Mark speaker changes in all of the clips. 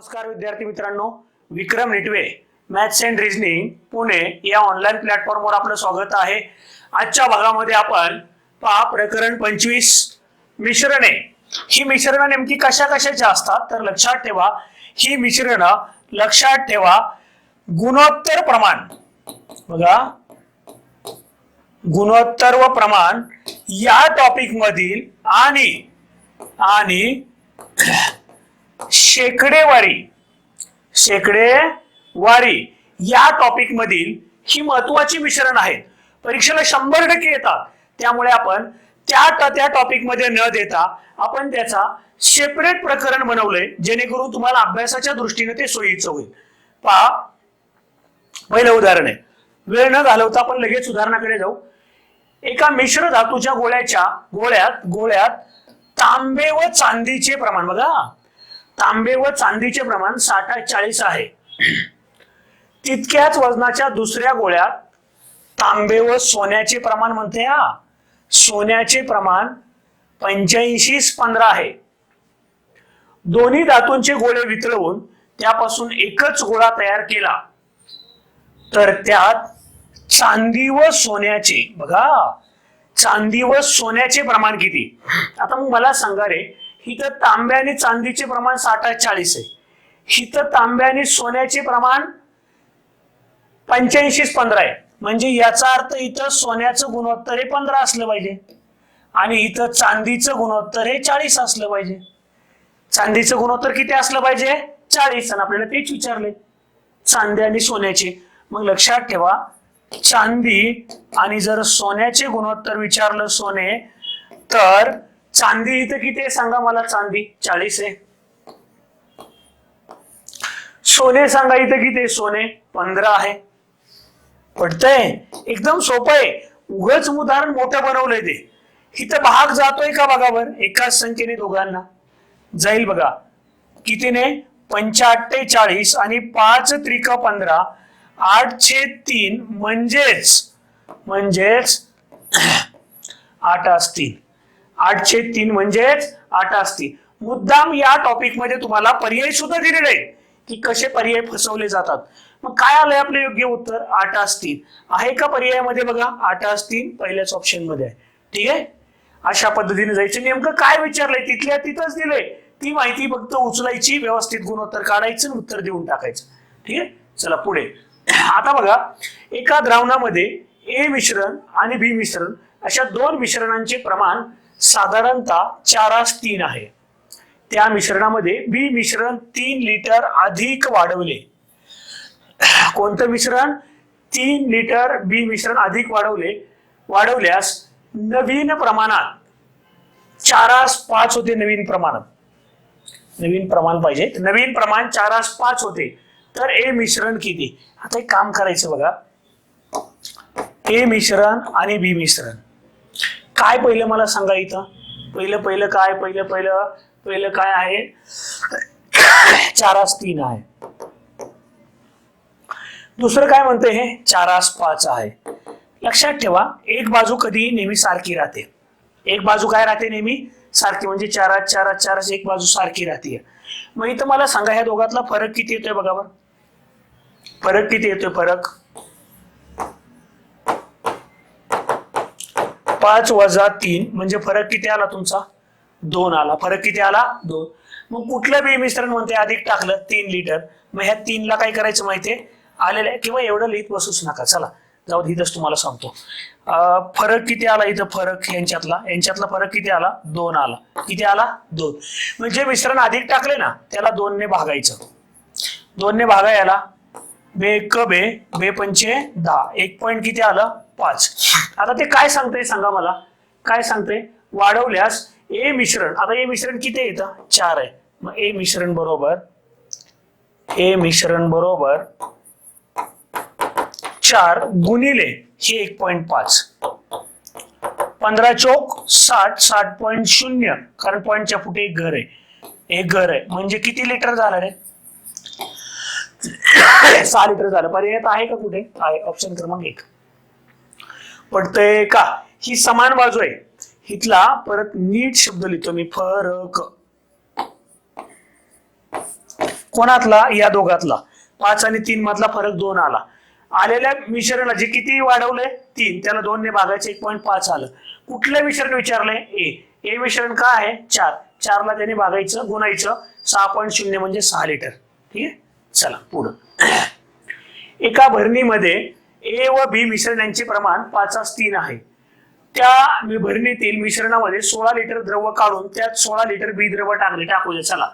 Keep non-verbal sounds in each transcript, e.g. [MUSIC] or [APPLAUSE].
Speaker 1: नमस्कार विद्यार्थी मित्रांनो Vikram Nitve maths and reasoning Pune या ऑनलाईन प्लॅटफॉर्मवर आपलं स्वागत आहे. आजच्या भागामध्ये आपण पहा प्रकरण पंचवीस मिश्रणे. ही मिश्रणं नेमकी कशा कशाची असतात? तर लक्षात ठेवा ही मिश्रणं लक्षात ठेवा गुणोत्तर प्रमाण. बघा गुणोत्तर व प्रमाण या टॉपिक मधील आणि आणि शेकडेवारी. शेकडेवारी. या टॉपिक मधील ही महत्वाची मिश्रण आहेत. परीक्षेला शंभर टक्के येतात. त्यामुळे आपण त्या त्या टॉपिकमध्ये न देता आपण त्याचा सेपरेट प्रकरण बनवलंय जेणेकरून तुम्हाला अभ्यासाच्या दृष्टीने ते सोयीचं होईल. पहा. पहिलं उदाहरण आहे. वेळ न घालवता आपण लगेच उदाहरणाकडे जाऊ. एका मिश्र धातूच्या गोळ्याच्या गोळ्यात गोळ्यात तांबे व चांदीचे प्रमाण बघा. तांबे व चांदीचे प्रमाण साठ चाळीस आहे. तितक्याच वजनाच्या दुसऱ्या गोळ्यात तांबे व सोन्याचे प्रमाण म्हणते हा. सोन्याचे प्रमाण पंच्याऐंशी पंधरा आहे. दोन्ही धातूंचे गोळे वितळवून त्यापासून एकच गोळा तयार केला. तर त्यात चांदी व सोन्याचे बघा चांदी व सोन्याचे प्रमाण किती? आता मग मला सांगा रे इथं तांब्या आणि चांदीचे प्रमाण साठ चाळीस आहे. इथं तांब्या आणि सोन्याचे प्रमाण पंच्याऐंशी पंधरा आहे. म्हणजे याचा अर्थ इथं सोन्याचं गुणोत्तर हे पंधरा असलं पाहिजे. आणि इथं चांदीचं गुणोत्तर हे चाळीस असलं पाहिजे. चांदीचं गुणोत्तर किती असलं पाहिजे? चाळीस. आणि आपल्याला तेच विचारले. चांदी आणि सोन्याचे. मग लक्षात ठेवा चांदी आणि जर सोन्याचे गुणोत्तर विचारलं सोने तर चांदी इथं किती आहे? सांगा मला चांदी. चाळीस आहे. सोने सांगा इथं किती आहे? सोने पंधरा आहे. पडतंय? एकदम सोपं आहे. उगच उदाहरण मोठं बनवलंय ते. इथं भाग जातोय का बघा बर एकाच संख्येने दोघांना. जाईल बघा. कितीने? चाळीस आणि पाच त्रिक पंधरा. आठशे तीन म्हणजेच म्हणजेच आठ असतील आठशे तीन म्हणजेच आठ असतील मुद्दाम या टॉपिकमध्ये तुम्हाला पर्याय सुद्धा दिलेले आहेत की कसे पर्याय फसवले जातात. मग काय आलंय आपलं योग्य उत्तर? आठ असतील. आहे का पर्यायामध्ये बघा? आठ असतील पहिल्याच ऑप्शनमध्ये आहे. ठीक आहे? अशा पद्धतीने जायचं. नेमकं काय विचारलंय? तिथल्या तिथंच दिलंय. ती माहिती फक्त उचलायची व्यवस्थित गुणोत्तर काढायचं आणि उत्तर देऊन टाकायचं. ठीक आहे? चला पुढे. आता बघा एका द्रावणामध्ये ए मिश्रण आणि बी मिश्रण अशा दोन मिश्रणांचे प्रमाण साधारणतः चारास तीन आहे. त्या मिश्रणामध्ये बी मिश्रण तीन लिटर अधिक वाढवले. कोणतं मिश्रण? तीन लिटर बी मिश्रण अधिक वाढवले. वाढवल्यास नवीन प्रमाणात चारास पाच होते नवीन प्रमाणात. नवीन प्रमाण पाहिजे. नवीन प्रमाण चारास पाच होते. तर ए मिश्रण किती? आता एक काम करायचं बघा. ए मिश्रण आणि बी मिश्रण. काय पहिलं मला सांगा इथं? पहिलं पहिलं काय? पहिलं पहिलं पहिलं काय आहे? चारास तीन आहे. दुसरं काय म्हणते हे? चारास पाच आहे. लक्षात ठेवा एक बाजू कधी नेहमी सारखी राहते. एक बाजू काय राहते नेहमी? सारखी म्हणजे चारात चारात चारास एक बाजू सारखी राहते. मग इथं मला सांगा ह्या दोघातला फरक किती येतोय बघा बरं? फरक किती येतोय? फरक? पाच वजा तीन म्हणजे फरक किती आला तुमचा? दोन आला. फरक किती आला? दोन. मग कुठलं बी मिश्रण म्हणते अधिक टाकलं तीन लिटर मग ह्या तीनला काय करायचं माहितीये? आलेलं आहे. किंवा एवढं लिहित बसूच नका. चला जाऊ दे, इथंच तुम्हाला सांगतो. फरक किती आला इथं? फरक यांच्यातला. यांच्यातला फरक किती आला? दोन आला. किती आला? दोन. म्हणजे मिश्रण अधिक टाकले ना त्याला दोनने भागायचं. दोनने भागायला बे क बे बे पंचे दहा. एक पॉईंट किती आलं? पाच. आता ते काय सांगतंय सांगा मला? काय सांगतंय? वाढवल्यास ए मिश्रण आता ए मिश्रण किती येतं चार आहे. मग ए मिश्रण बरोबर ए मिश्रण बरोबर चार गुणिले हे एक पॉईंट पाच. पंधरा चौक साठ साठ पॉईंट शून्य कारण पॉईंटच्या पुढे एक घर आहे. एक घर आहे. म्हणजे किती लिटर झालं रे? [COUGHS] सहा लिटर झालं. पर्याय आहे का कुठे? आहे. ऑप्शन क्रमांक एक. पडतंय का? ही समान बाजू आहे. इथला परत नीट शब्द लिहितो मी. फरक. कोणातला? या दोघातला. पाच आणि तीन मधला फरक दोन आला. आलेल्या मिश्रणाचे किती वाढवलंय? तीन. त्याला दोन ने भागायचे एक पॉईंट पाच आलं. कुठलं मिश्रण विचारलंय? ए. ए मिश्रण काय आहे? चार. चारला त्याने भागायचं गुणायचं. सहा पॉईंट शून्य म्हणजे सहा लिटर ठीक आहे? चला पुढं. एका भरणीमध्ये ए व बी मिश्रणांचे प्रमाण पाचास तीन आहे. त्या विभरणीतील मिश्रणामध्ये सोळा लिटर द्रव काढून त्यात सोळा लिटर बी द्रव टाकले. टाकू दे चला.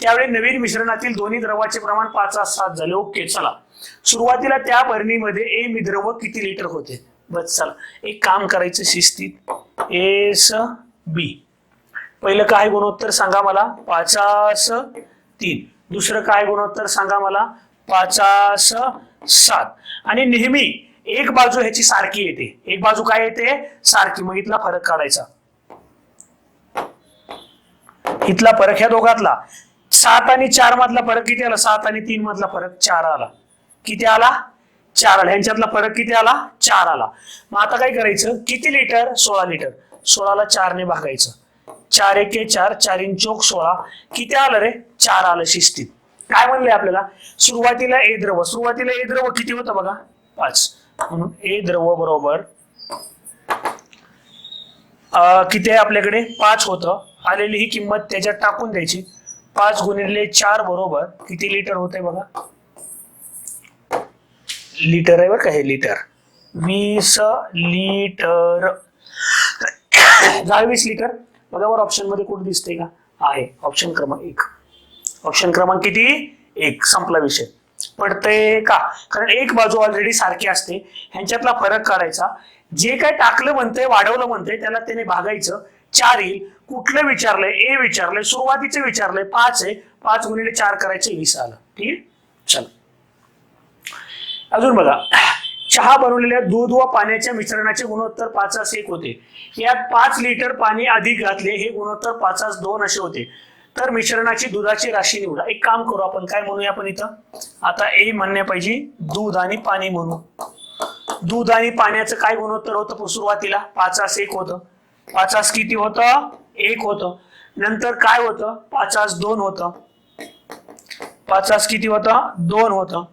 Speaker 1: त्यावेळी नवीन मिश्रणातील दोन्ही द्रवाचे प्रमाण पाच सात झाले. ओके चला. सुरुवातीला त्या भरणीमध्ये ए मी द्रव किती लिटर होते? बस चला. एक काम करायचं शिस्तीत. S B. पहिलं काय गुणोत्तर सांगा मला? पाचास तीन. दुसरं काय गुणोत्तर सांगा मला? पाचास सात. आणि नेहमी एक बाजू ह्याची सारखी येते. एक बाजू काय येते? सारखी. मग इथला फरक काढायचा. इथला फरक ह्या दोघातला. सात आणि चार मधला फरक किती आला? सात आणि तीन मधला फरक चार आला. किती आला? चार आला. ह्यांच्यातला फरक किती आला? चार आला. मग आता काय करायचं? किती लिटर? सोळा लिटर. सोळाला चारने भागायचं. चार एके चार. चार चोक सोळा. किती आलं रे? चार आलं शिस्तीत. काय म्हणले आपल्याला? सुरुवातीला ए द्रव. सुरुवातीला ए द्रव किती होतं बघा? पाच. म्हणून ए द्रव बरोबर किती आहे आपल्याकडे? पाच होतं. आलेली ही किंमत त्याच्यात टाकून द्यायची. पाच गुणिले चार बरोबर किती लिटर होते बघा? लिटर आहे बरं का हे लिटर. वीस लिटर. दहा वीस लिटर. बघा बरं ऑप्शनमध्ये कुठे दिसते का? आहे. ऑप्शन क्रमांक एक. ऑप्शन क्रमांक किती? एक. संपला विषय. पडतंय का? कारण एक बाजू ऑलरेडी सारखी असते. ह्यांच्यातला फरक काढायचा. जे काय टाकलं म्हणतंय वाढवलं म्हणतंय त्याला त्याने भागायचं. चार येईल. कुठलं विचारलंय? ए विचारलंय. सुरुवातीचं विचारलंय. पाच आहे. पाच गुणिले चार करायचे वीस आलं. ठीक? आहे चला. अजून बघा. चहा बनवलेल्या दूध व पाण्याच्या मिश्रणाचे गुणोत्तर पाचास एक होते. यात पाच लिटर पाणी अधिक घातले. हे गुणोत्तर पाचास दोन असे होते. तर मिश्रणाची दुधाची राशी निवडा. एक काम करू आपण काय म्हणूया आपण इथं? आता ए म्हणण्या पाहिजे दूध आणि पाणी म्हणू. दूध आणि पाण्याचं काय गुणोत्तर होतं सुरुवातीला? पाचास एक होतं. पाचास किती होतं? एक होतं. नंतर काय होतं? पाचास दोन होतं. पाचास किती होतं? दोन होतं.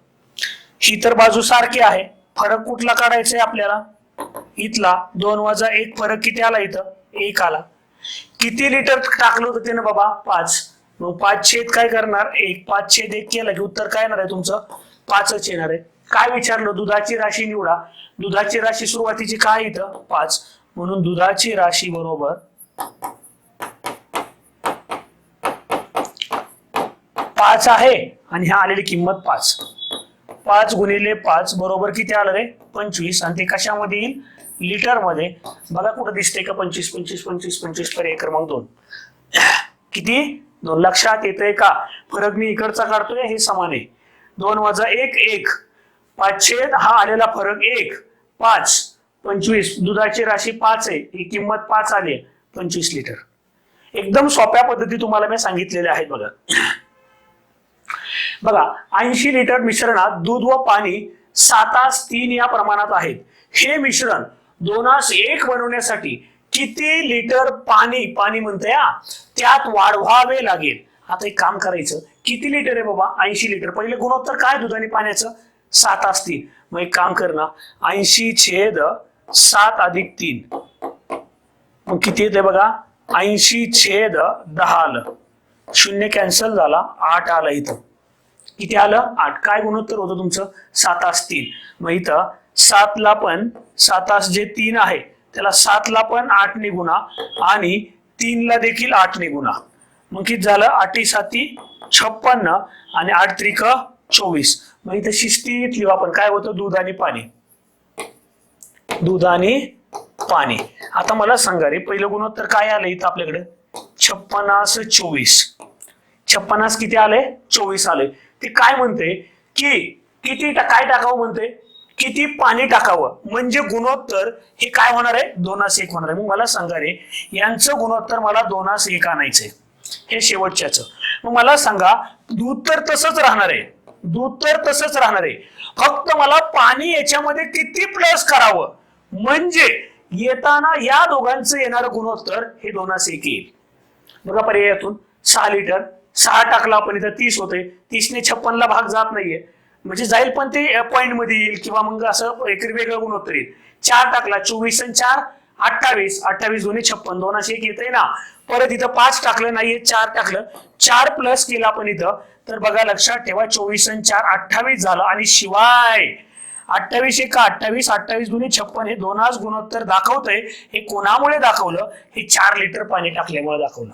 Speaker 1: ही तर बाजू सारखी आहे. फरक कुठला काढायचा आहे आपल्याला? इथला. दोन वजा एक फरक किती आला इथं? एक आला. किती लिटर टाकलं होतं त्यानं बाबा? पाच. मग पाच छेद काय करणार? एक पाच छेद एक केलं की उत्तर काय येणार आहे तुमचं? पाचच येणार आहे. काय विचारलं? दुधाची राशी निवडा. दुधाची राशी सुरुवातीची काय इथं? पाच. म्हणून दुधाची राशी बरोबर पाच आहे आणि ह्या आलेली किंमत पाच. पाच गुणिले पाच बरोबर किती आलं रे? पंचवीस. आणि ते कशामध्ये येईल? लिटरमध्ये बघा कुठं दिसते का पंचवीस पंचवीस पंचवीस पंचवीस पर्याय क्रमांक दोन. किती? दोन. लक्षात येतंय का? फरक मी इकडचा काढतोय हे समान आहे. दोन वजा एक एक. पाचशे हा आलेला फरक एक. पाच. पंचवीस. दुधाची राशी पाच आहे. ही किंमत पाच आली. आहे, पंचवीस लिटर. एकदम सोप्या पद्धती तुम्हाला मी सांगितलेल्या आहेत बघा. बघा ऐंशी लिटर मिश्रणात दूध व पाणी सातास तीन या प्रमाणात आहेत. हे मिश्रण दोनास एक बनवण्यासाठी किती लिटर पाणी पाणी म्हणते हा त्यात वाढवावे लागेल. आता एक काम करायचं किती लिटर आहे बाबा? ऐंशी लिटर. पहिले गुणोत्तर काय दुधाने पाण्याचं? सात असतील. मग एक काम कर ना ऐंशी छेद सात अधिक तीन. मग किती येते बघा? ऐंशी छेद दहा आलं. शून्य कॅन्सल झाला आठ आलं इथं. किती आलं? आठ. काय गुणोत्तर होतं तुमचं? सात असतील. मग इथं सातला पण सातास जे तीन आहे त्याला सातला पण आठ गुणा आणि तीनला देखील आठ गुणा मग किती झालं? आठी साती छप्पन्न आणि आठ त्रिक चोवीस. मग इथं शिस्तीत लिहू आपण. काय होतं? दूध आणि पाणी. दूध आणि पाणी. आता मला सांगा रे पहिलं गुणोत्तर काय आलं इथं आपल्याकडे? छप्पनास चोवीस. छप्पनास किती आले? चोवीस आले. ते काय म्हणते? की किती काय टाकावं म्हणते? किती पाणी टाकावं? म्हणजे गुणोत्तर हे काय होणार आहे? दोनास एक होणार आहे. मग मला सांगा रे यांचं गुणोत्तर मला दोनास एक आणायचंय. हे शेवटच्याच. मग मला सांगा दूध तर तसंच राहणार आहे. दूध तर तसंच राहणार आहे. फक्त मला पाणी याच्यामध्ये किती प्लस करावं? म्हणजे येताना या दोघांचं येणारं गुणोत्तर हे दोनास एक येईल. बघा पर्यायातून. सहा लिटर सहा टाकला आपण इथं तीस होते तीसने छप्पनला भाग जात नाहीये. म्हणजे जाईल पण ते पॉईंटमध्ये येईल किंवा मग असं एक वेगळं गुणोत्तर येईल. चार टाकला चोवीस आणि चार अठ्ठावीस. अठ्ठावीस दोन्ही छप्पन. दोनाशे एक येते ना. परत इथं पाच टाकलं नाहीये चार टाकलं. चार प्लस केलं आपण इथं. तर बघा लक्षात ठेवा चोवीस आणि चार अठ्ठावीस झालं. आणि शिवाय अठ्ठावीस एका अठ्ठावीस अठ्ठावीस दोन्ही छप्पन हे दोनाच गुणोत्तर दाखवतंय. हे कोणामुळे दाखवलं? हे चार लिटर पाणी टाकल्यामुळे दाखवलं.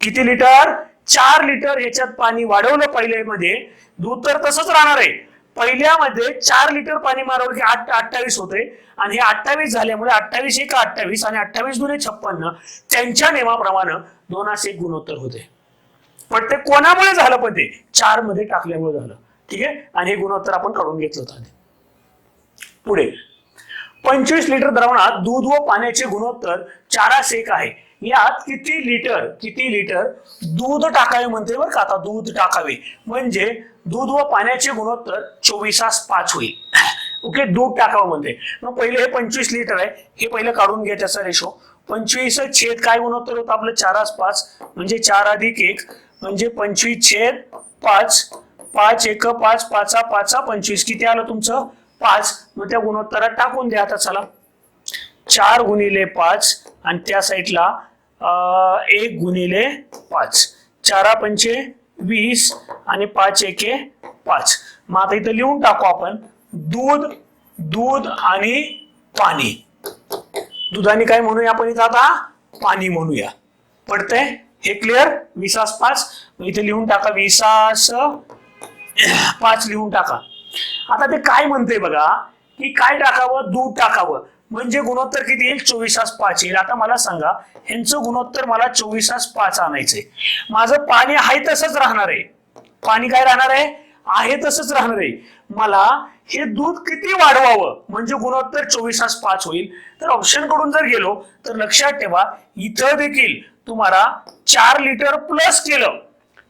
Speaker 1: किती लिटर चार लिटर ह्याच्यात पाणी वाढवलं पहिले मध्ये दूध तर तसंच राहणार आहे. पहिल्यामध्ये चार लिटर पाणी मारवलं की आठ अठ्ठावीस होते. आणि हे अठ्ठावीस झाल्यामुळे अठ्ठावीस एक अठ्ठावीस आणि अठ्ठावीस दोन्ही छप्पन्न त्यांच्या नियमाप्रमाणे दोनास एक गुणोत्तर होते. पण ते कोणामुळे झालं पण ते? चारमध्ये टाकल्यामुळे झालं. ठीक आहे? आणि हे गुणोत्तर आपण काढून घेतलं होतं पुढे. पंचवीस लिटर द्रावणात दूध व पाण्याचे गुणोत्तर चारास एक आहे. यात किती लिटर किती लिटर दूध टाकावे म्हणते बरं का? आता दूध टाकावे. म्हणजे दूध व पाण्याचे गुणोत्तर चोवीसास पाच होईल. ओके दूध टाकावं म्हणते. मग पहिले हे पंचवीस लिटर आहे. हे पहिलं काढून घ्या त्याचा रेशो पंचवीस छेद काय गुणोत्तर होतं आपलं? चारास पाच. म्हणजे चार अधिक एक. म्हणजे पंचवीस छेद पाच. पाच एक पाच पाचा पाचा पंचवीस. किती आलं तुमचं? पाच. मग त्या गुणोत्तरात टाकून द्या आता चला. चार गुणिले पाच. आणि त्या साईडला एक गुणिले पाच. चारा पंचे वीस आणि पाच एके पाच. मग आता इथं लिहून टाकू आपण. दूध दूध आणि पाणी. दुधाने काय म्हणूया आपण इथं आता? पाणी म्हणूया. पडतंय? हे क्लिअर विसास पाच. मग इथे लिहून टाका विसास पाच लिहून टाका. आता ते काय म्हणते बघा? की काय टाकावं? दूध टाकावं. म्हणजे गुणोत्तर किती येईल? चोवीसास पाच येईल. आता मला सांगा ह्यांचं गुणोत्तर मला चोवीसास पाच आणायचंय. माझं पाणी आहे तसंच राहणार आहे. पाणी काय राहणार आहे? आहे तसंच राहणार आहे. मला हे दूध किती वाढवावं? म्हणजे गुणोत्तर चोवीसास पाच होईल. तर ऑप्शनकडून जर गेलो तर लक्षात ठेवा इथं देखील तुम्हाला चार लिटर प्लस केलं.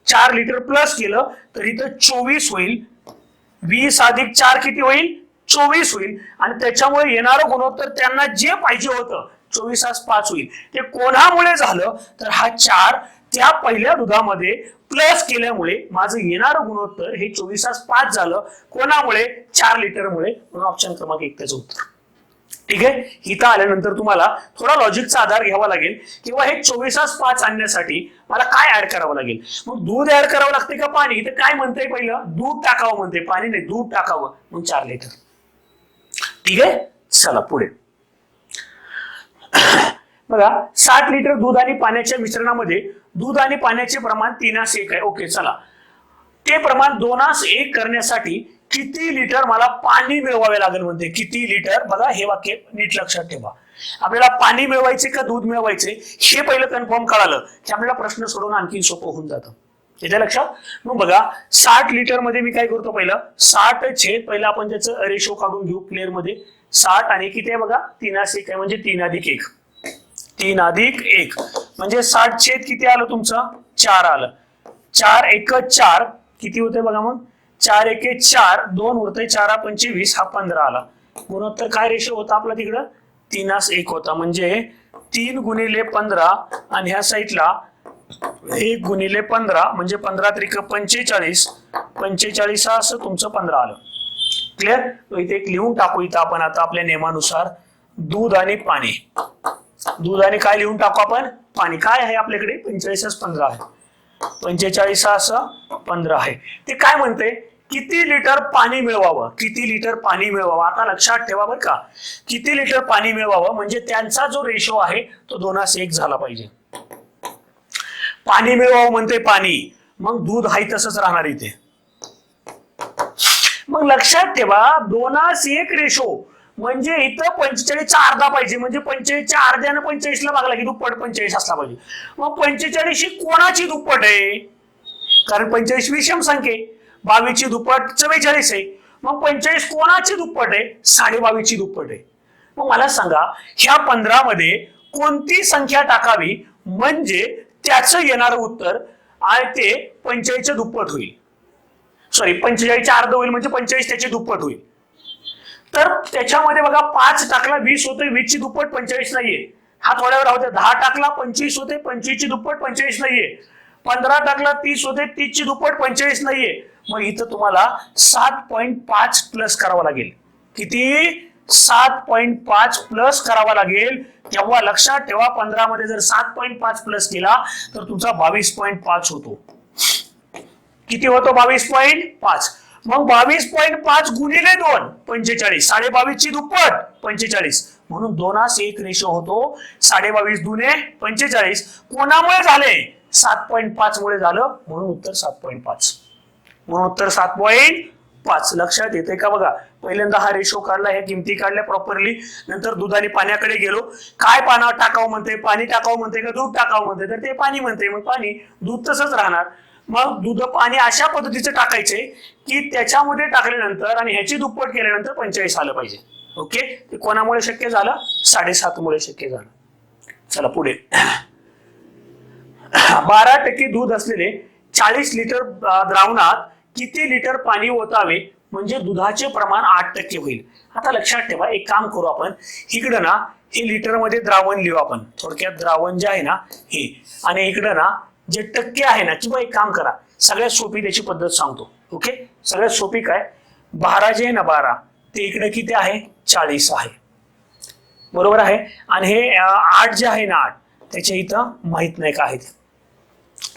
Speaker 1: चार लिटर प्लस केलं तर इथं चोवीस होईल. वीस अधिक चार किती होईल? चोवीस होईल आणि त्याच्यामुळे येणारं गुणोत्तर त्यांना जे पाहिजे होतं चोवीसास पाच होईल. ते कोणामुळे झालं तर हा चार त्या पहिल्या दुधामध्ये प्लस केल्यामुळे माझं येणारं गुणोत्तर हे चोवीसास पाच झालं. कोणामुळे? चार लिटरमुळे. म्हणून ऑप्शन क्रमांक एक त्याचं उत्तर. ठीक आहे? इथं आल्यानंतर तुम्हाला थोडा लॉजिकचा आधार घ्यावा लागेल. किंवा हे चोवीसास पाच आणण्यासाठी मला काय ऍड करावं लागेल? मग दूध ऍड करावं लागते का पाणी? इथं काय म्हणते पहिलं? दूध टाकावं म्हणते पाणी नाही दूध टाकावं. मग चार लिटर. ठीक आहे? चला पुढे. बघा साठ लिटर दूध आणि पाण्याच्या मिश्रणामध्ये दूध आणि पाण्याचे प्रमाण तीनास एक आहे. ओके चला. ते प्रमाण दोनास एक करण्यासाठी किती लिटर मला पाणी मिळवावे लागेल म्हणते? किती लिटर? बघा हे वाक्य नीट लक्षात ठेवा. आपल्याला पाणी मिळवायचे का दूध मिळवायचे? हे पहिलं कन्फर्म कळालं की आपल्याला प्रश्न सोडवणं आणखी सोपं होऊन जातं. येते लक्षात? मग बघा साठ लिटरमध्ये मी काय करतो पहिलं? साठ छेद पहिलं आपण त्याचं रेशो काढून घेऊ क्लिअरमध्ये. साठ आणि किती आहे बघा? तीनास एक आहे म्हणजे तीन अधिक एक. तीन अधिक एक. म्हणजे साठ छेद किती आलं तुमचं? चार आलं. चार एक चार किती होते बघा मग? चार एके चार दोन होते चारा पंचवीस हा पंधरा आला. गुणोत्तर काय रेशो होता आपला तिकडं? तीनास एक होता. म्हणजे तीन गुणिले पंधरा आणि ह्या साईडला एक गुणिले पंधरा म्हणजे पंधरा त्रिक पंचेचाळीस पंचेचाळीस असं तुमचं पंधरा आलं. क्लिअर इथे एक लिहून टाकू इथं आपण आता आपल्या नियमानुसार दूध आणि पाणी. दूध आणि काय लिहून टाकू आपण? पाणी. काय आहे आपल्याकडे? पंचेचाळीस पंधरा आहे. पंचेचाळीस असं पंधरा आहे. ते काय म्हणते? किती लिटर पाणी मिळवावं? किती लिटर पाणी मिळवावं? आता लक्षात ठेवा बरं का. किती लिटर पाणी मिळवावं? म्हणजे त्यांचा जो रेशो आहे तो दोनास एक झाला पाहिजे. पाणी मिळवावं म्हणते पाणी. मग दूध हाय तसंच राहणार इथे. मग लक्षात ठेवा दोनास एक रेशो म्हणजे इथं पंचेचाळीसचा अर्धा पाहिजे. म्हणजे पंचेचाळीसच्या अर्ध्यानं पंचेचाळीसला भागला की दुप्पट पंचेचाळीस असला पाहिजे. मग पंचेचाळीस ही कोणाची दुप्पट आहे? कारण पंचेचाळीस विषम संख्ये बावीसची दुप्पट चव्वेचाळीस आहे. मग पंचेचाळीस कोणाची दुप्पट आहे? साडेबावीसची दुप्पट आहे. मग मला सांगा ह्या पंधरामध्ये कोणती संख्या टाकावी? म्हणजे त्याचं येणारं उत्तर आहे ते पंचेचाळीसच्या दुप्पट होईल. सॉरी पंचेचाळीसच्या अर्ध होईल म्हणजे पंचेचाळीस त्याची दुप्पट होईल. तर त्याच्यामध्ये बघा पाच टाकला वीस होते वीसची दुप्पट पंचेचाळीस नाहीये. हा थोड्या वेळ होते दहा टाकला पंचवीस होते पंचवीसची दुप्पट पंचेचाळीस नाहीये. पंधरा टाकला तीस होते तीसची दुप्पट पंचेचाळीस नाहीये. मग इथं तुम्हाला सात पॉईंट पाच प्लस करावं लागेल. किती? सात पॉईंट पाच प्लस करावा लागेल. तेव्हा लक्षात ठेवा पंधरा मध्ये जर सात पॉईंट पाच प्लस केला तर तुमचा बावीस पॉईंट पाच होतो. किती होतो बावीस पॉईंट पाच? मग बावीस पॉईंट पाच गुणिले दोन पंचेचाळीस. साडे बावीस ची दुप्पट पंचेचाळीस. म्हणून दोनास एक रेशो होतो. साडे बावीस दुने पंचेचाळीस. कोणामुळे झाले? सात पॉईंट पाच मुळे झालं. म्हणून उत्तर सात पॉईंट पाच. म्हणून उत्तर सात पॉईंट पाच लक्षात येते का बघा. पहिल्यांदा हा रेशो काढला ह्या किमती काढल्या प्रॉपरली नंतर दूध आणि पाण्याकडे गेलो. काय पाना टाकावं म्हणते पाणी टाकावं म्हणते का? दूध टाकावं म्हणते तर ते पाणी म्हणते मग पाणी दूध तसंच राहणार. मग दूध पाणी अशा पद्धतीचं टाकायचे की त्याच्यामध्ये टाकल्यानंतर आणि ह्याची दुप्पट केल्यानंतर पंचेचाळीस आलं पाहिजे. ओके ते कोणामुळे शक्य झालं? साडेसात मुळे शक्य झालं. चला पुढे. बारा टक्के दूध असलेले चाळीस लिटर द्रावणात किती लिटर पाणी ओतावे म्हणजे दुधाचे प्रमाण आठ टक्के होईल. आता लक्षात ठेवा एक काम करू आपण. इकडं ना हे लिटरमध्ये द्रावण लिहू आपण. थोडक्यात द्रावण जे आहे ना हे. आणि इकडं ना जे टक्के आहे ना किंवा एक काम करा. सगळ्यात सोपी त्याची पद्धत सांगतो. ओके? सगळ्यात सोपी काय? बारा जे आहे ना बारा ते इकडे किती आहे? चाळीस आहे. बरोबर आहे? आणि हे आठ जे आहे ना आठ त्याच्या इथं माहीत नाही का आहे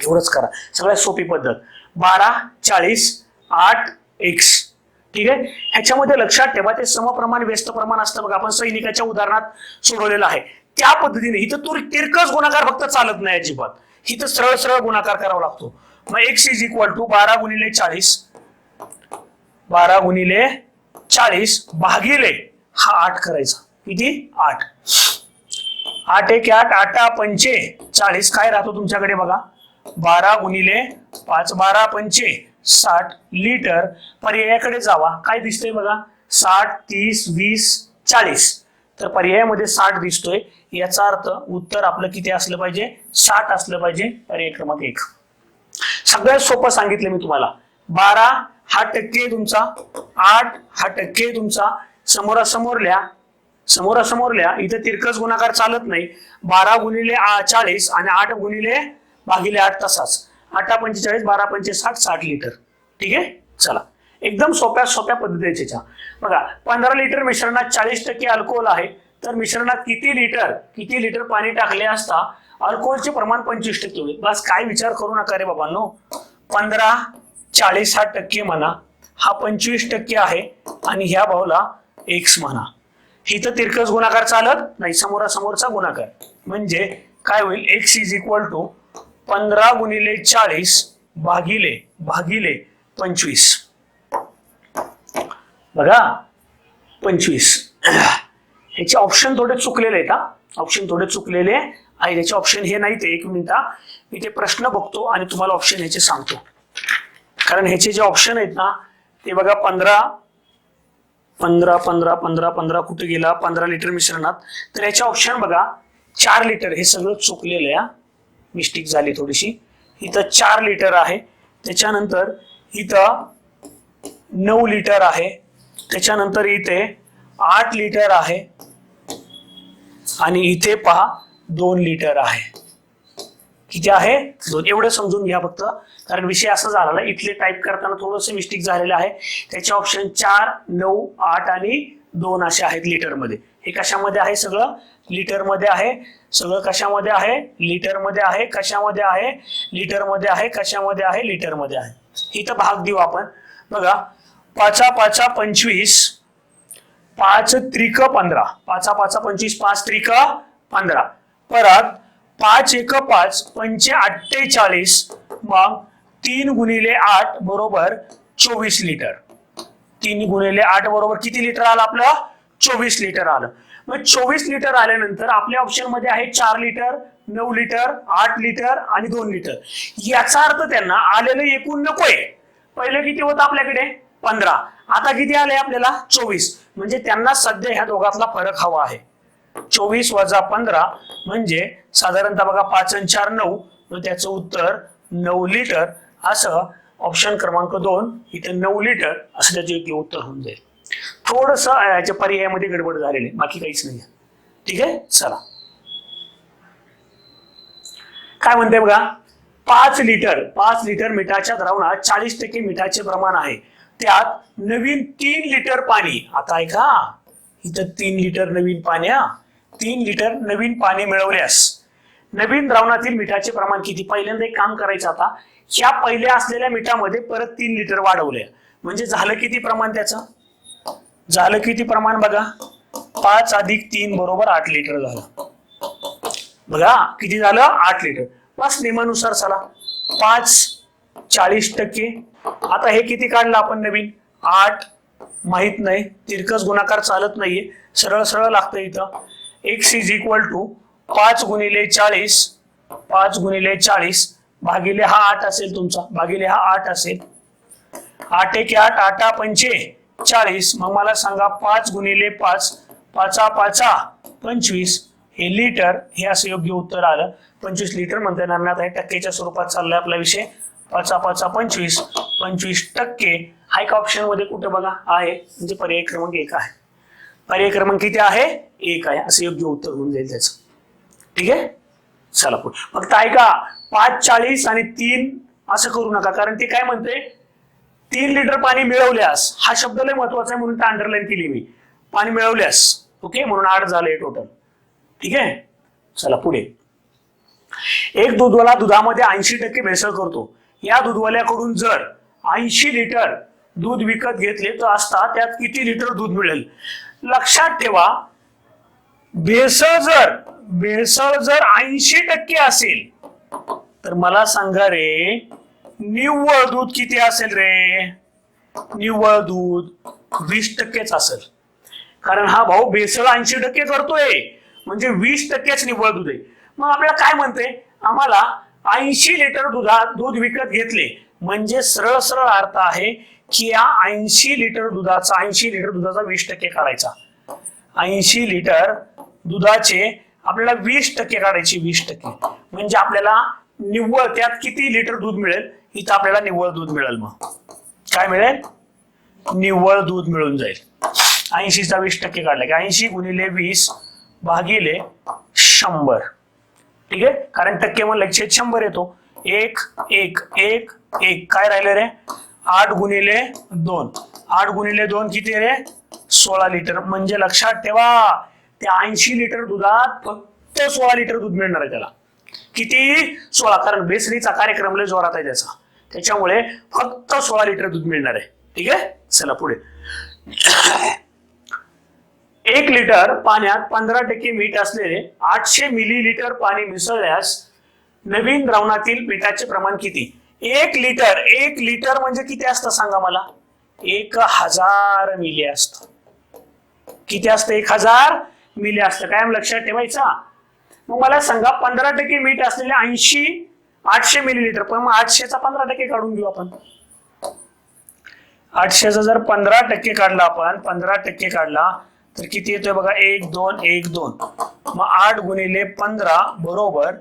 Speaker 1: एवढंच करा. सगळ्यात सोपी पद्धत. बारा चाळीस आठ एक्स ठीक आहे? ह्याच्यामध्ये लक्षात ठेवा ते समप्रमाण व्यस्त प्रमाण असतं बघा. आपण सैनिकाच्या उदाहरणात सोडवलेलं आहे. त्या पद्धतीने इथं तूर तिरकस गुणाकार फक्त चालत नाही अजिबात. इथं सरळ सरळ गुणाकार करावा लागतो. मग एक्स इज इक्वल टू बारा गुणिले चाळीस. बारा गुणिले चाळीस भागिले हा आठ करायचा. किती? आठ. आठ एक आठ आठ पंचे. चाळीस काय राहतो तुमच्याकडे बघा? बारा गुणिले पाच बारा पंचे साठ लिटर पर्यायाकडे जावा. काय दिसतंय बघा? साठ तीस वीस चाळीस. तर पर्यायामध्ये साठ दिसतोय. याचा अर्थ उत्तर आपलं किती असलं पाहिजे? साठ असलं पाहिजे पर्याय क्रमांक एक. सगळ्यात सोपं सांगितलं मी तुम्हाला. बारा हा टक्के तुमचा. आठ हा टक्के तुमचा. समोरासमोर लिहा. समोरासमोर लिहा. इथं तिरकस गुणाकार चालत नाही. बारा गुणिले चाळीस आणि आठ गुणिले भागिले आठ तासाच. आठा पंचेचाळीस बारा पंचे साठ साठ लिटर. ठीक आहे? चला. एकदम सोप्या सोप्या पद्धतीचे बघा पंधरा लिटर मिश्रणात चाळीस टक्के अल्कोहोल आहे. तर मिश्रणात किती लिटर किती लिटर पाणी टाकले असता अल्कोहोलचे प्रमाण पंचवीस टक्के होईल. बस काय विचार करू नका रे बाबांनो. पंधरा चाळीस हा टक्के म्हणा. हा पंचवीस टक्के आहे आणि ह्या भाऊला एक्स म्हणा. इथं तिरकस गुणाकार चालत नाही समोरासमोरचा गुणाकार. म्हणजे काय होईल? एक्स इज इक्वल टू पंधरा गुणिले चाळीस भागिले भागिले पंचवीस. बघा पंचवीस. ह्याचे ऑप्शन थोडे चुकलेले आहेत हा. ऑप्शन थोडे चुकलेले आहे त्याचे ऑप्शन हे नाही ते एक मिनिटा मी ते प्रश्न बघतो आणि तुम्हाला ऑप्शन ह्याचे सांगतो. कारण ह्याचे जे ऑप्शन आहेत ना ते बघा पंधरा पंधरा पंधरा पंधरा पंधरा कुठे गेला पंधरा लिटर मिश्रणात. तर ह्याचे ऑप्शन बघा चार लिटर हे सगळं चुकलेलं आहे मिस्टेक झाली थोडीशी. इथं चार लिटर आहे. त्याच्यानंतर इथं नऊ लिटर आहे. त्याच्यानंतर इथे आठ लिटर आहे. आणि इथे पहा दोन लिटर आहे. किती आहे? दोन. एवढं समजून घ्या फक्त. कारण विषय असा झालेला इथले टाईप करताना थोडस मिस्टेक झालेलं आहे. त्याचे ऑप्शन चार नऊ आठ आणि दोन असे आहेत लिटरमध्ये. हे कशामध्ये आहे सगळं? लिटरमध्ये आहे. सगळं कशामध्ये आहे? लिटरमध्ये आहे कशामध्ये आहे? लिटरमध्ये आहे कशामध्ये आहे? लिटरमध्ये आहे. इथं भाग देऊ आपण. बघा पाचा पाचा पंचवीस पाच त्रिक पंधरा. पाचा पाचा पंचवीस पाच त्रिक पंधरा. परत पाच एक पाच पंचे अठ्ठेचाळीस मग तीन गुणिले आठ बरोबर चोवीस लिटर. तीन गुणिले आठ बरोबर किती लिटर आलं आपलं? चोवीस लिटर आलं. मग चोवीस लिटर आल्यानंतर आपल्या ऑप्शनमध्ये आहे चार लिटर नऊ लिटर आठ लिटर आणि दोन लिटर. याचा अर्थ त्यांना आलेलं एकूण नकोय पहिले किती होतं आपल्याकडे? पंधरा. आता किती आले आपल्याला? चोवीस. म्हणजे त्यांना सध्या ह्या दोघातला फरक हवा आहे. चोवीस वजा पंधरा म्हणजे साधारणतः बघा पाच आणि चार नऊ. मग त्याचं उत्तर नऊ लिटर. असं ऑप्शन क्रमांक दोन इथे नऊ लिटर असं त्याचं योग्य उत्तर होऊन जाईल. थोडस याच्या पर्यायामध्ये गडबड झालेली बाकी काहीच नाही ठीक आहे? चला. काय म्हणते बघा? पाच लिटर पाच लिटर मिठाच्या द्रावणात चाळीस टक्के मिठाचे प्रमाण आहे. त्यात नवीन तीन लिटर पाणी. आता ऐका. इथं तीन लिटर नवीन पाण्या तीन लिटर नवीन पाणी मिळवल्यास नवीन द्रावणातील मिठाचे प्रमाण किती? पहिल्यांदा एक काम करायचं आता. ह्या पहिल्या असलेल्या मिठामध्ये परत तीन लिटर वाढवल्या म्हणजे झालं किती प्रमाण त्याचं? झालं किती प्रमाण बघा? पाच अधिक तीन बरोबर आठ लिटर झालं. बघा किती झालं? आठ लिटर. बस नियमानुसार चला. पाच चाळीस टक्के. आता हे किती काढलं आपण नवीन? आठ. माहीत नाही. तिरकस गुणाकार चालत नाहीये. सरळ सरळ लागतं इथं. एक्स इज इक्वल टू पाच गुणिले चाळीस. पाच गुणिले चाळीस. भागिले हा आठ असेल तुमचा. भागिले हा आठ असेल. आठ एक आठ आठा पंचे. चाळीस. मग मला सांगा पाच गुणिले पाच पाचा पाचा पंचवीस. हे लिटर हे असं योग्य उत्तर आलं. पंचवीस लिटर म्हणता येणार नाही. आता हे टक्केच्या स्वरूपात चाललाय आपला विषय. पाचा पाचा पंचवीस. पंचवीस टक्के. हा एक ऑप्शनमध्ये कुठे बघा? आहे. म्हणजे पर्याय क्रमांक एक आहे. पर्याय क्रमांक किती आहे? एक आहे. असं योग्य उत्तर होऊन जाईल त्याचं. ठीक आहे? चला पुढे. फक्त ऐका. पाच चाळीस आणि तीन असं करू नका. कारण ते काय म्हणते तीन लिटर पाणी मिळवल्यास हा शब्द लय महत्त्वाचा आहे म्हणून अंडरलाईन केली मी. पाणी मिळवल्यास ओके म्हणून आठ झाले टोटल ठीक आहे? चला पुढे. एक दूधवाला दुधामध्ये ऐंशी टक्के भेसळ करतो. या दूधवाल्याकडून जर ऐंशी लिटर दूध विकत घेतले तर असता त्यात किती लिटर दूध मिळेल? लक्षात ठेवा भेसळ जर भेसळ जर ऐंशी टक्के असेल तर मला सांगा रे निव्वळ दूध किती असेल रे? निव्वळ दूध वीस टक्केच असेल. कारण हा भाऊ भेसळ ऐंशी टक्के करतोय. म्हणजे वीस टक्केच निव्वळ दूध आहे. मग आपल्याला काय म्हणते? आम्हाला ऐंशी लिटर दुधात दूध विकत घेतले. म्हणजे सरळ सरळ अर्थ आहे की या ऐंशी लिटर दुधाचा ऐंशी लिटर दुधाचा वीस टक्के काढायचा. ऐंशी लिटर दुधाचे आपल्याला वीस टक्के काढायचे वीस टक्के. म्हणजे आपल्याला निव्वळ त्यात किती लिटर दूध मिळेल? इथं आपल्याला निव्वळ दूध मिळेल मग. काय मिळेल? निव्वळ दूध मिळून जाईल. ऐंशीचा वीस टक्के काढला की ऐंशी गुणिले वीस भागिले शंभर. ठीक आहे? कारण टक्के म्हणलं छेद शंभर येतो. एक एक एक एक. काय राहिले रे? आठ गुणिले दोन. आठ गुणिले दोन किती रे? सोळा लिटर. म्हणजे लक्षात ठेवा त्या ऐंशी लिटर दुधात फक्त सोळा लिटर दूध मिळणार आहे त्याला. किती? सोळा. कारण बेसरीचा कार्यक्रम लय जोरात आहे त्याचा. त्याच्यामुळे फक्त सोळा लिटर दूध मिळणार आहे. ठीक आहे? चला पुढे. एक लिटर पाण्यात पंधरा टक्के मीठ असलेले आठशे मिलीलिटर पाणी मिसळल्यास नवीन द्रावणातील पिठाचे प्रमाण किती? एक लिटर एक लिटर म्हणजे किती असतं सांगा मला? एक हजार मिली असत. किती असतं? एक हजार मिली असतं. कायम लक्षात ठेवायचा. मग मला सांगा पंधरा टक्के मीठ असलेले ऐंशी आठशे मिलीलिटर पण मग आठशेचा पंधरा टक्के काढून घेऊ आपण. आठशेचा जर पंधरा टक्के काढला आपण पंधरा टक्के काढला तर किती येतोय बघा? एक दोन एक दोन. मग आठ गुणिले पंधरा बरोबर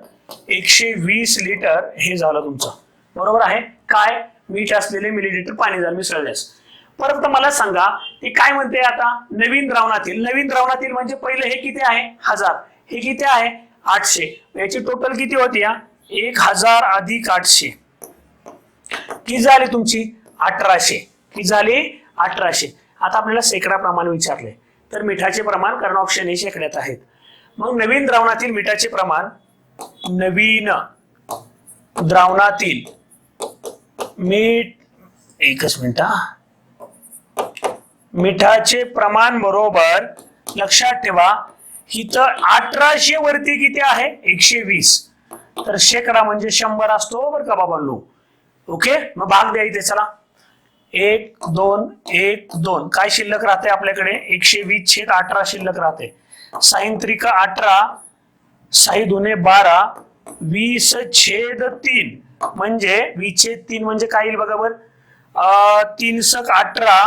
Speaker 1: एकशे वीस लिटर हे झालं तुमचं. बरोबर आहे? काय? मीठ असलेले मिलीलिटर पाणी झालं मिसळल्यास. परत मला सांगा ते काय म्हणते आता? नवीन द्रावणातील. नवीन द्रावणातील म्हणजे पहिले हे किती आहे? हजार. हे किती आहे? आठशे. याची टोटल किती होती या? एक हजार अधिक आठशे. किती झाली तुमची? अठराशे. किती झाली? अठराशे. आता आपल्याला शेकडा प्रमाण विचारले. तर मिठाचे प्रमाण कारण ऑप्शन हे शेकड्यात आहेत. मग नवीन द्रावणातील मिठाचे प्रमाण नवीन द्रावणातील मीठ एकच मिनिट हा. मिठाचे प्रमाण बरोबर लक्षात ठेवा. इथं अठराशे वरती किती आहे? एकशे वीस. तर शेकडा म्हणजे शंभर असतो बरं का बाबांनो. ओके मग भाग द्या इथे चला. एक दोन एक दोन. काय शिल्लक राहते आपल्याकडे? एकशे वीस छेद अठरा शिल्लक राहते. साईन त्रिक अठरा साई दोने बारा वीस छेद तीन. म्हणजे वीस छेद तीन म्हणजे काय येईल बघा बर? तीन सक अठरा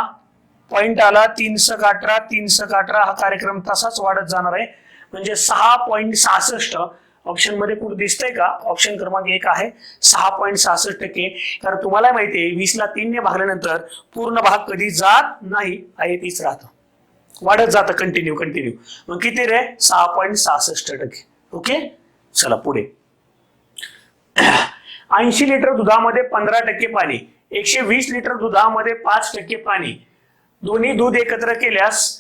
Speaker 1: पॉइंट आला तीन सक अठरा तीन सक अठरा हा कार्यक्रम तसाच वाढत जाणार आहे. म्हणजे सहा पॉईंट सहासष्ट ऑप्शनमध्ये कुठे दिसतंय का? ऑप्शन क्रमांक एक आहे. सहा पॉईंट सहासष्ट टक्के. कारण तुम्हाला माहिती आहे वीसला तीनने भागल्यानंतर पूर्ण भाग कधी जात नाही आहे तीच राहतं. वाढत जातं कंटिन्यू कंटिन्यू मग किती रे? सहा पॉईंट सहासष्ट टक्के. ओके चला पुढे. [CLEARS THROAT] ऐंशी लिटर दुधामध्ये पंधरा टक्के पाणी. एकशे वीस लिटर दुधामध्ये पाच टक्के पाणी. दोन्ही दूध एकत्र केल्यास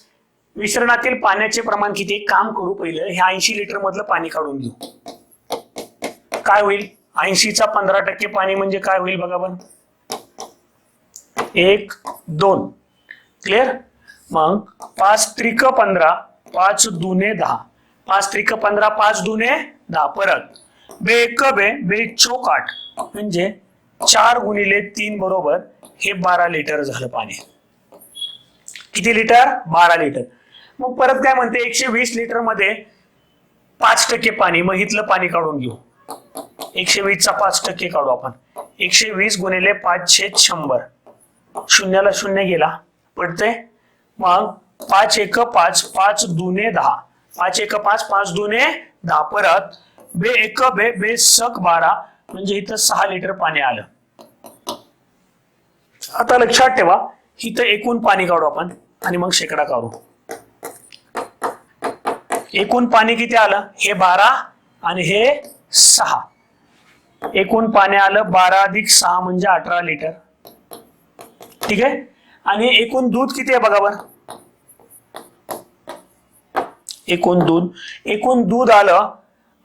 Speaker 1: मिश्रणातील पाण्याचे प्रमाण किती काम करू पहिलं. हे ऐंशी लिटर मधलं पाणी काढून घेऊ. काय होईल? ऐंशीचा पंधरा टक्के पाणी म्हणजे काय होईल बघा पण एक दोन. क्लिअर मग पाच त्रिक पंधरा पाच दुने दहा. पाच त्रिक पंधरा पाच दुने दहा. परत. बे एक बे बे चोक आठ. म्हणजे चार गुणिले तीन बरोबर हे बारा लिटर झालं पाणी. किती लिटर? बारा लिटर. मग परत काय म्हणते एकशे वीस लिटरमध्ये पाच टक्के पाणी मग इथलं पाणी काढून घेऊ. एकशे वीसचा पाच टक्के काढू आपण. एकशे वीस गुणिले पाचशे शंभर. शून्याला शून्य गेला पडते मग पाच एक पाच पाच दुने दहा. पाच एक पाच पाच दुने दहा. परत बे एक बे बे सक बारा म्हणजे इथं सहा लिटर पाणी आलं. आता लक्षात ठेवा इथं एकूण पाणी काढू आपण आणि मग शेकडा काढू. एकूण पाणी किती आलं? हे बारा आणि हे सहा. एकूण पाणी आलं बारा अधिक सहा म्हणजे अठरा लिटर. ठीक आहे? आणि एकूण दूध किती आहे बघा बरं. एकूण दूध. एकूण दूध आलं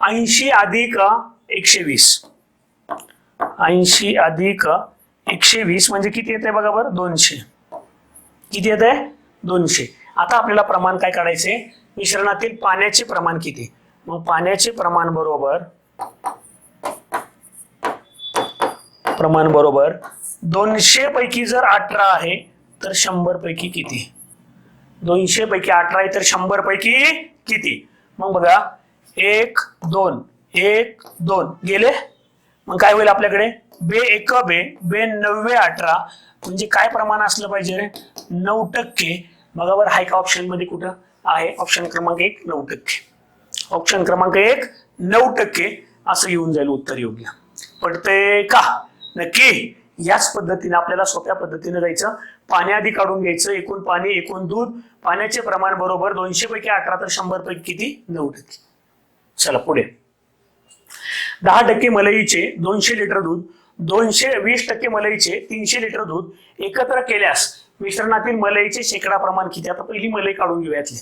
Speaker 1: ऐंशी अधिक एकशे वीस. ऐंशी अधिक एकशे वीस म्हणजे किती येते बघा बरं? दोनशे. किती येते दोनशे. आता आपल्याला प्रमाण काय काढायचे मिश्रणातील पाण्याचे प्रमाण किती? मग पाण्याचे प्रमाण बरोबर प्रमाण बरोबर दोनशे पैकी जर अठरा आहे तर शंभर पैकी किती? दोनशे पैकी अठरा आहे तर शंभर पैकी किती? मग बघा एक दोन एक दोन. गेले? मग काय होईल आपल्याकडे? बे एक बे बे नव्वे अठरा. म्हणजे काय प्रमाण असलं पाहिजे? रे नऊ टक्के. बघा बरं हाय का ऑप्शनमध्ये कुठं? आहे. ऑप्शन क्रमांक एक नऊ टक्के. ऑप्शन क्रमांक एक नऊ टक्के असं येऊन जाईल उत्तर योग्य. पडते का? नक्की. याच पद्धतीने आपल्याला सोप्या पद्धतीने जायचं. पाणी आधी काढून घ्यायचं. एकूण पाणी एकूण दूध. पाण्याचे प्रमाण बरोबर दोनशे पैकी अठरा तर शंभर पैकी किती? नऊ टक्के. चला पुढे. दहा टक्के मलईचे दोनशे लिटर दूध दोनशे वीस टक्के मलईचे तीनशे लिटर दूध एकत्र केल्यास मिश्रणातील मलईचे शेकडा प्रमाण किती? आता पहिली मलई काढून घेऊ यातली.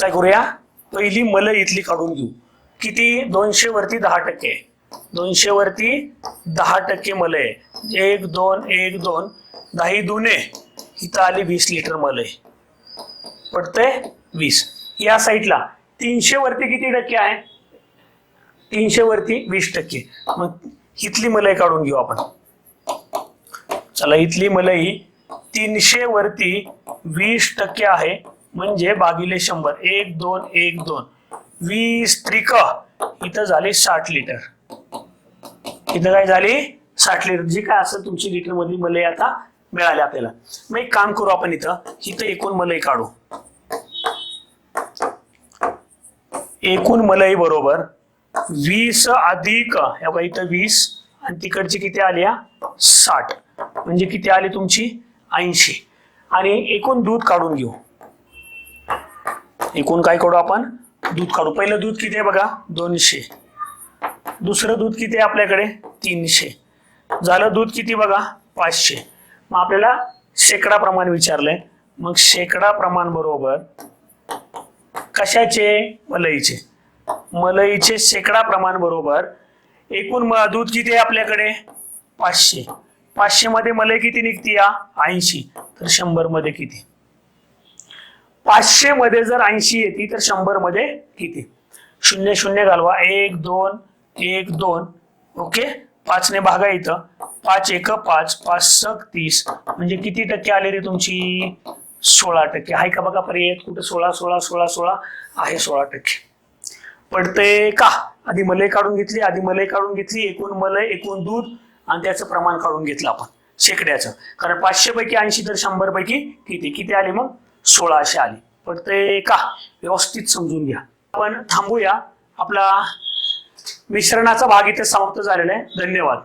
Speaker 1: काय करूया? पहिली मलई इथली काढून घेऊ. किती? दोनशे वरती दहा टक्के. दोनशे वरती दहा टक्के मलई. एक दोन एक दोन दही दुने. इथं आली वीस लिटर मलई. पडतंय वीस. या साईडला तीनशे वरती किती टक्के आहे? तीनशे वरती वीस टक्के. मग इथली मलई काढून घेऊ आपण. चला इथली मलई तीनशे वरती वीस टक्के आहे. म्हणजे भागिले शंभर. एक दोन एक दोन. वीस त्रिक इथं झाले साठ लिटर. इथं काय झाली? साठ लिटर. जी काय असेल तुमची लिटर मधली मलई आता मिळाली आपल्याला. मग एक काम करू आपण इथं. इथं एकूण मलई काढू. एकूण मलई बरोबर वीस अधिक इथं वीस आणि तिकडची किती आली साठ. म्हणजे किती आली तुमची? ऐंशी. आणि एकूण दूध काढून घेऊ. एकूण काय काढू आपण? दूध काढू. पहिलं दूध किती आहे बघा? दोनशे. दुसरं दूध किती आहे आपल्याकडे? तीनशे. झालं दूध किती बघा? पाचशे. मग आपल्याला शेकडा प्रमाण विचारलंय. मग शेकडा प्रमाण बरोबर कशाचे? मलईचे. मलईचे शेकडा प्रमाण बरोबर. एकूण दूध किती आहे आपल्याकडे? पाचशे. पाचशे मध्ये मलई किती निघती या? ऐंशी. तर शंभरमध्ये किती? पाचशे मध्ये जर ऐंशी येते तर शंभरमध्ये किती? शून्य शून्य घालवा. एक दोन एक दोन. ओके? पाचने भागा इथं. पाच एक पाच. पाच सक तीस. म्हणजे किती टक्के आले रे तुमची? सोळा टक्के. आहे का बघा पर्याय? कुठं सोळा सोळा सोळा सोळा? आहे सोळा टक्के. पडते का? आधी मलई काढून घेतली आधी मलई काढून घेतली. एकूण मलई एकूण दूध आणि त्याचं प्रमाण काढून घेतलं आपण शेकड्याचं. कारण पाचशे पैकी ऐंशी तर शंभर पैकी किती किती आले मग? सोळाशे आली. ते का? व्यवस्थित समजून घ्या. आपण थांबूया. आपला मिश्रणाचा भाग इथे समाप्त झालेला आहे. धन्यवाद.